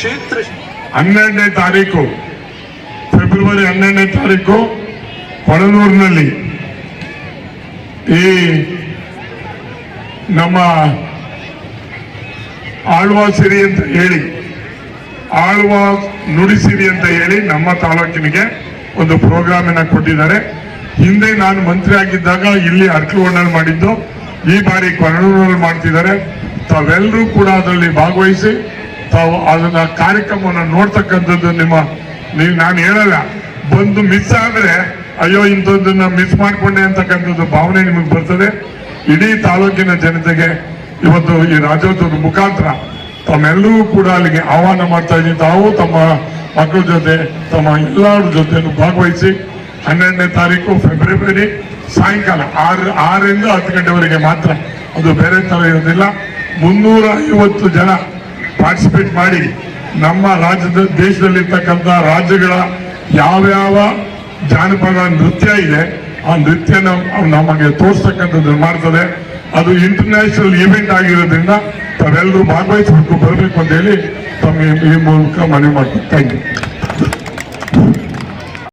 ಕ್ಷೇತ್ರ. ಹನ್ನೆರಡನೇ ತಾರೀಕು, ಫೆಬ್ರವರಿ ಹನ್ನೆರಡನೇ ತಾರೀಕು ಕೊಳನೂರಿನಲ್ಲಿ ಈ ನಮ್ಮ ಆಳ್ವಾ ಸಿರಿ ಅಂತ ಹೇಳಿ, ಆಳ್ವಾ ನುಡಿಸಿರಿ ಅಂತ ಹೇಳಿ ನಮ್ಮ ತಾಲೂಕಿನಿಗೆ ಒಂದು ಪ್ರೋಗ್ರಾಮ್ ಅನ್ನ ಕೊಟ್ಟಿದ್ದಾರೆ. ಹಿಂದೆ ನಾನು ಮಂತ್ರಿ ಆಗಿದ್ದಾಗ ಇಲ್ಲಿ ಅರ್ಕಲೋನಲ್ಲಿ ಮಾಡಿದ್ದು, ಈ ಬಾರಿ ಕೊರಳೂರಲ್ಲಿ ಮಾಡ್ತಿದ್ದಾರೆ. ತಾವೆಲ್ಲರೂ ಕೂಡ ಅದರಲ್ಲಿ ಭಾಗವಹಿಸಿ ತಾವು ಅದನ್ನ ಕಾರ್ಯಕ್ರಮವನ್ನು ನೋಡ್ತಕ್ಕಂಥದ್ದು ನಿಮ್ಮ, ನೀವು ನಾನು ಹೇಳಲ್ಲ. ಬಂದು ಮಿಸ್ ಆದ್ರೆ, ಅಯ್ಯೋ, ಇಂಥದ್ದನ್ನ ಮಿಸ್ ಮಾಡಿಕೊಂಡೆ ಅಂತಕ್ಕಂಥದ್ದು ಭಾವನೆ ನಿಮಗೆ ಬರ್ತದೆ. ಇಡೀ ತಾಲೂಕಿನ ಜನತೆಗೆ ಇವತ್ತು ಈ ರಾಜ್ಯೋತ್ಸವದ ಮುಖಾಂತರ ತಮ್ಮೆಲ್ಲರೂ ಕೂಡ ಅಲ್ಲಿಗೆ ಆಹ್ವಾನ ಮಾಡ್ತಾ ಇದ್ದೀನಿ. ತಾವು ತಮ್ಮ ಮಕ್ಕಳ ಜೊತೆ, ತಮ್ಮ ಎಲ್ಲರ ಜೊತೆ ಭಾಗವಹಿಸಿ ಹನ್ನೆರಡನೇ ತಾರೀಕು ಫೆಬ್ರವರಿ ಸಾಯಂಕಾಲ ಆರು, ಆರರಿಂದ ಹತ್ತು ಗಂಟೆವರೆಗೆ ಮಾತ್ರ. ಅದು ಬೇರೆ ಥರ ಇರೋದಿಲ್ಲ. ಮುನ್ನೂರ ಐವತ್ತು ಜನ ಪಾರ್ಟಿಸಿಪೇಟ್ ಮಾಡಿ ನಮ್ಮ ರಾಜ್ಯದ ದೇಶದಲ್ಲಿರ್ತಕ್ಕಂಥ ರಾಜ್ಯಗಳ ಯಾವ್ಯಾವ ಜಾನಪದ ನೃತ್ಯ ಇದೆ, ಆ ನೃತ್ಯ ನಮಗೆ ತೋರಿಸ್ತಕ್ಕಂಥದ್ದು ಮಾಡ್ತದೆ ಅದು ಇಂಟರ್ನ್ಯಾಷನಲ್ ಇವೆಂಟ್ ಆಗಿರೋದ್ರಿಂದ ತಾವೆಲ್ಲರೂ ಭಾಗವಹಿಸಬೇಕು, ಬರಬೇಕು ಅಂತ ಹೇಳಿ ತಮ್ಮ ಈ ಮೂಲಕ ಮನವಿ ಮಾಡ್ತೀನಿ. Thank you